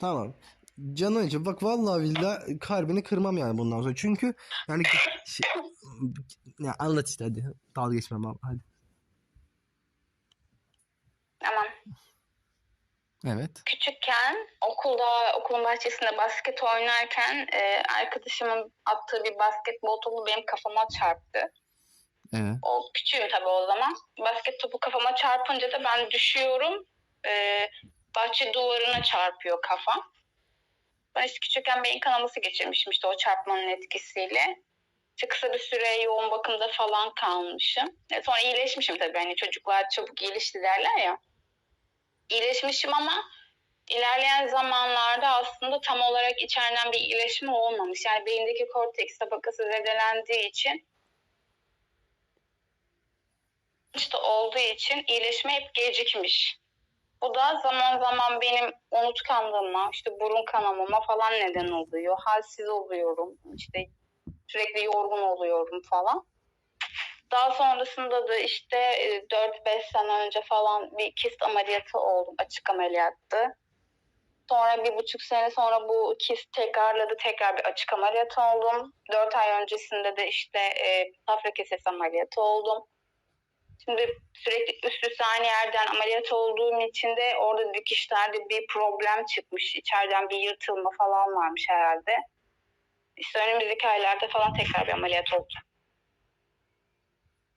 Tamam. Canın için bak vallahi billahi kalbini kırmam yani bundan sonra. Çünkü yani şey, ya anlat işte hadi. Dalga geçmem abi hadi. Tamam. Evet. Küçükken okulda okulun bahçesinde basket oynarken e, arkadaşımın attığı bir basketbol topu benim kafama çarptı. Evet. O küçüğüm tabii o zaman. Basket topu kafama çarpınca da ben düşüyorum. E, bahçe duvarına çarpıyor kafam. Ben işte küçükken beyin kanaması geçirmişim işte o çarpmanın etkisiyle. İşte kısa bir süre yoğun bakımda falan kalmışım. E, sonra iyileşmişim tabii. Hani çocuklar çabuk iyileşti derler ya. İyileşmişim ama ilerleyen zamanlarda aslında tam olarak içeriden bir iyileşme olmamış. Yani beyindeki korteks tabakası zedelendiği için işte olduğu için iyileşme hep gecikmiş. Bu da zaman zaman benim unutkanlığıma, işte burun kanamama falan neden oluyor. Halsiz oluyorum, işte sürekli yorgun oluyorum falan. Daha sonrasında da işte e, 4-5 sene önce falan bir kist ameliyatı oldum. Açık ameliyattı. Sonra bir buçuk sene sonra bu kist tekrarladı. Tekrar bir açık ameliyat oldum. 4 ay öncesinde de işte e, safra kesesi ameliyatı oldum. Şimdi sürekli üst üste aynı yerden ameliyat olduğum için de orada dikişlerde bir problem çıkmış. İçeriden bir yırtılma falan varmış herhalde. İşte önümüzdeki aylarda falan tekrar bir ameliyat olacağım.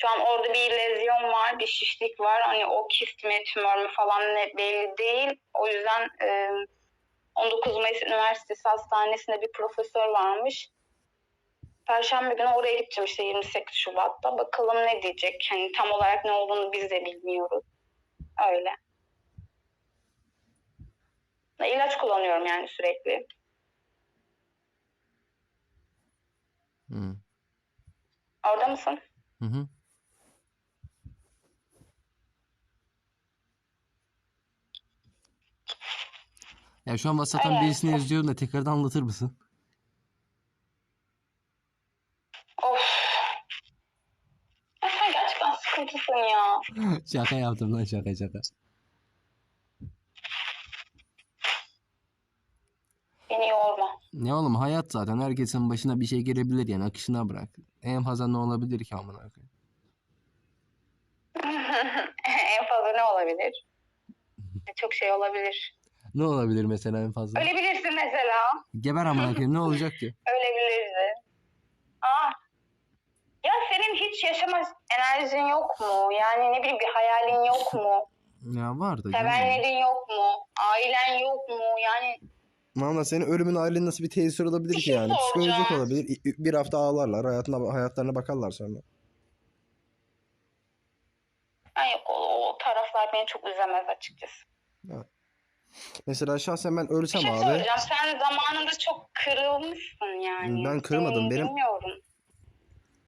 Şu an orada bir lezyon var, bir şişlik var. Hani o kist mi, tümör mü falan ne belli değil. O yüzden e, 19 Mayıs Üniversitesi Hastanesi'nde bir profesör varmış. Perşembe günü oraya gideceğim işte 28 Şubat'ta. Bakalım ne diyecek. Hani tam olarak ne olduğunu biz de bilmiyoruz. Öyle. İlaç kullanıyorum yani sürekli. Hı. Orada mısın? Hı hı. Ya şu an WhatsApp'tan Aynen. birisini yazıyorum da tekrardan anlatır mısın? Of. Ya sen gerçekten sıkıntısın ya. şaka yaptım lan şaka şaka. Beni yorma. Ne oğlum hayat zaten herkesin başına bir şey gelebilir yani akışına bırak. En fazla ne olabilir ki amına koyayım? en fazla ne olabilir? Çok şey olabilir. Ne olabilir mesela en fazla? Ölebilirsin mesela. Geber amına koyayım ne olacak ki? Ölebilirsin. Hiç yaşama enerjin yok mu? Yani ne bileyim bir hayalin yok mu? Ya var da. Sevenlerin yok mu? Ailen yok mu? Yani Valla senin ölümün ailenin nasıl bir tesir olabilir Bir ki şey yani? Psikolojik olabilir. Bir hafta ağlarlar. Hayatına, hayatlarına bakarlar sonra. ay yok, o, o taraflar beni çok üzemez açıkçası. Mesela şahsen ben Bir ölsem şey abi. Sen zamanında çok kırılmışsın yani. Ben kırmadım. Seni Benim- Bilmiyorum.